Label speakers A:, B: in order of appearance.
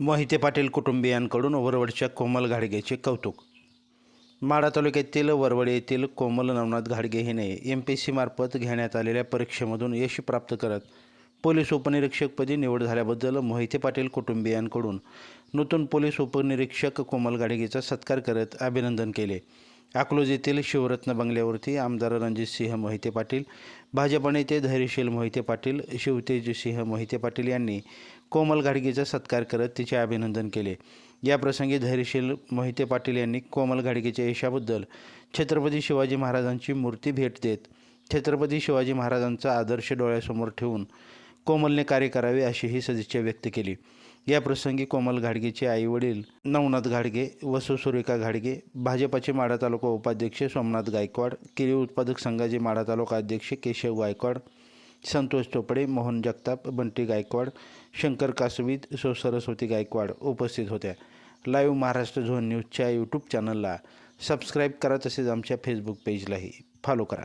A: मोहिते पाटील कुटुंबियांकडून वरवडच्या कोमल घाडगेचे कौतुक. माढा तालुक्यातील वरवड येथील कोमल नवनाथ घाडगे हिने एम पी सी मार्फत घेण्यात आलेल्या परीक्षेमधून यश प्राप्त करत पोलीस उपनिरीक्षकपदी निवड झाल्याबद्दल मोहिते पाटील कुटुंबियांकडून नूतन पोलीस उपनिरीक्षक कोमल घाडगेचा सत्कार करत अभिनंदन केले. अकलूज येथील शिवरत्न बंगल्यावरती आमदार रणजितसिंह मोहिते पाटील भाजप नेते धैर्यशील मोहिते पाटील शिवतेजसिंह मोहिते पाटील यांनी कोमल घाडगेचा सत्कार करत तिचे अभिनंदन केले. याप्रसंगी धैर्यशील मोहिते पाटील यांनी कोमल घाडगेच्या यशाबद्दल छत्रपती शिवाजी महाराजांची मूर्ती भेट देत छत्रपती शिवाजी महाराजांचा आदर्श डोळ्यासमोर ठेवून कोमलने कार्य करावे अशीही सदिच्छा व्यक्त केली. या प्रसंगी कोमल घाडगेचे आईवडील नवनाथ घाडगे व सुसुरेखा घाडगे भाजपाचे माढा तालुका उपाध्यक्ष सोमनाथ गायकवाड केळी उत्पादक संघाचे माढा तालुका अध्यक्ष केशव गायकवाड संतोष चोपडे मोहन जगताप बंटी गायकवाड शंकर कासवीद सो सरस्वती गायकवाड उपस्थित होत्या. लाईव्ह महाराष्ट्र झोन न्यूजच्या यूट्यूब चॅनलला सबस्क्राईब करा तसेच आमच्या फेसबुक पेजलाही फॉलो करा.